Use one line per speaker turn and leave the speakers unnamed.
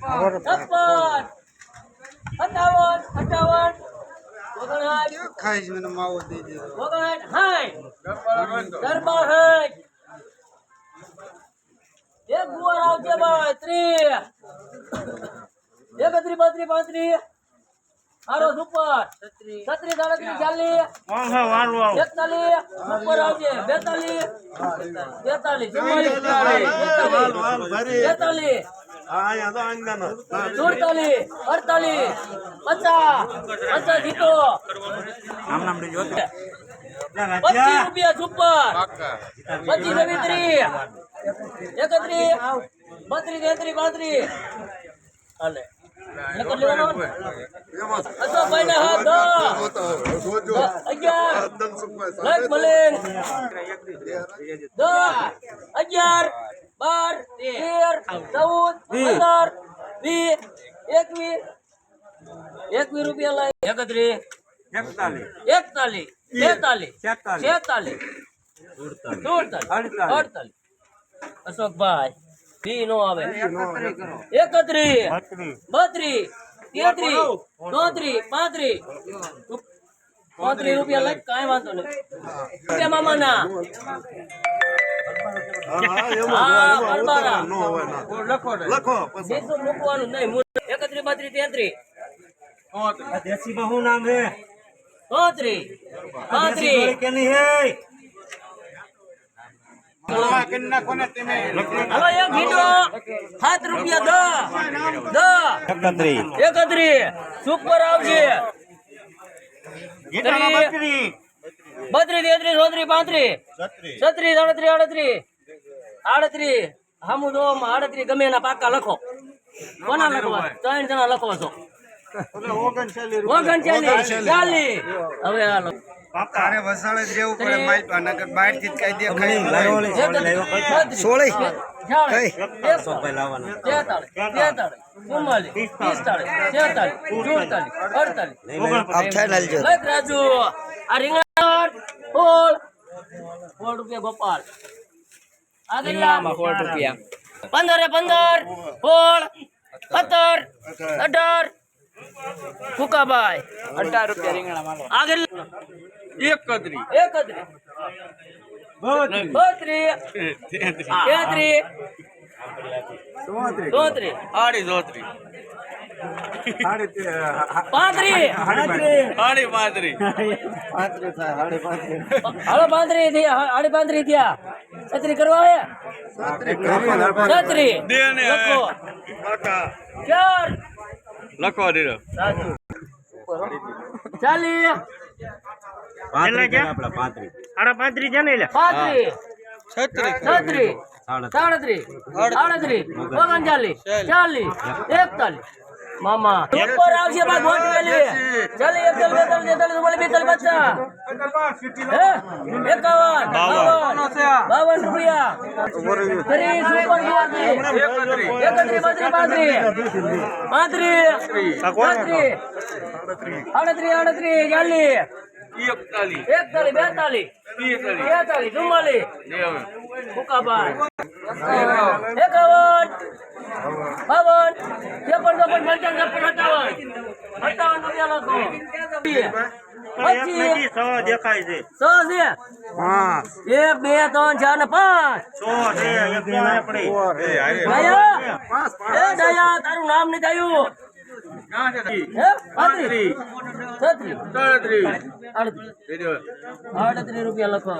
છપ્પન સત્તાવન અઠાવન
ખાઈશ મને માવો દઈ દે
ઓગણસાઠ સાઠ દરબાર સાઠ એક ગુવાર ભાઈ બત્રીસ પાંત્રીસ. આરો સુપર. છત્રીસ. સાડત્રીસ ચાલીસ. એકતાલીસ ઉપર આવશે બેતાલીસ. બેતાલીસ. ચુમ્માલીસ. બેતાલીસ. સુડતાલીસ અડતાલીસ પચાસ પચાસ જીતો. પચીસ રૂપિયા સુપર. પચીસ નવી ત્રીસ એકત્રીસ. બત્રીસ તેત્રીસ પાંત્રીસ. હાલે. અગિયાર. અગિયાર. બાર તેર ચૌદ પંદર વીસ એકવીસ. એકવીસ રૂપિયા લાય. એકત્રીસ. એકતાલીસ. તેતાલીસ છેતાલીસ. સુડતાલીસ અડતાલીસ. અશોકભાઈ બી નો આવે. એકત્રીસ બત્રીસ. તેત્રીસ. ચોત્રીસ. પાંત્રીસ. પાંત્રીસ રૂપિયા લઈ કાંઈ વાંધો નહીં. રૂપિયા હા મૂકવાનું નહીં મૂળ- એકત્રીસ બત્રીસ તેત્રીસ ચોત્રીસ પાંત્રીસ હલો એક ઘીટો સાત રૂપિયા એકત્રી. સુપર આવશે. ત્રીસ, બત્રીસ. તેત્રીસ ચોત્રીસ પાંત્રીસ. છત્રીસ. અડત્રીસ અડત્રીસ આડત્રીસ હમુ જો આડત્રી ગમે એના પાકા લખો. કોના લખવા? ત્રણ જણા લખો છો. હવે હાલો.
તારે વસાડે જ રહેવું પડે માલ પર બહારથી કઈ દેખાય સોળી.
રાજુ. આ રીંગણ રૂપિયા ગોપાલ. આગળ પંદરે પંદર ફોળ સત્તર અઢાર. ફૂકાભાઈ અઢાર રૂપિયા રીંગણા આગળ
એકત્રીસ.
એકત્રીસ. બત્રીસ. તેત્રીસ. ચોત્રીસ.
આડી થયા
પાંત્રીસ.
આડી પાંત્રીસ.
છત્રી કરવા છત્રી. લખો.
દીધો.
ચાલીસ. પાંત્રીસ છત્રીસ. સાડત્રીસ. આડત્રીસ ઓગણચાલીસ. ચાલીસ. એકતાલીસ. મામા. ઉપર આવશે બાદ ગોઠવેલી ચાલી એકતાલીસ બેતાલીસ चल ચુમ્માલીસ બેતાલીસ પચાસ હે? એકાવન, બાવન બાવન રૂપિયા. ત્રીસ ઉપર ગોઠવી. એકત્રીસ બત્રીસ પાંત્રીસ. પાંત્રીસ છત્રીસ આડત્રીસ આડત્રીસ, ચાલીસ.
એકતાલીસ
એકતાલીસ બેતાલીસ
તેતાલીસ
તેતાલીસ ચુમ્માલીસ.
નેવું
ફુકાભાઈ એકાવન. બાવન. ત્રેપન ચોપન પંચાવન છપ્પન સત્તાવન. સત્તાવન રૂપિયા લખો. પચીસ. સો છે એક બે ત્રણ ચાર ને પાંચ. દયા એ દયા તારું નામ
સાડત્રીસ
આડત્રીસ આડત્રીસ રૂપિયા લખો.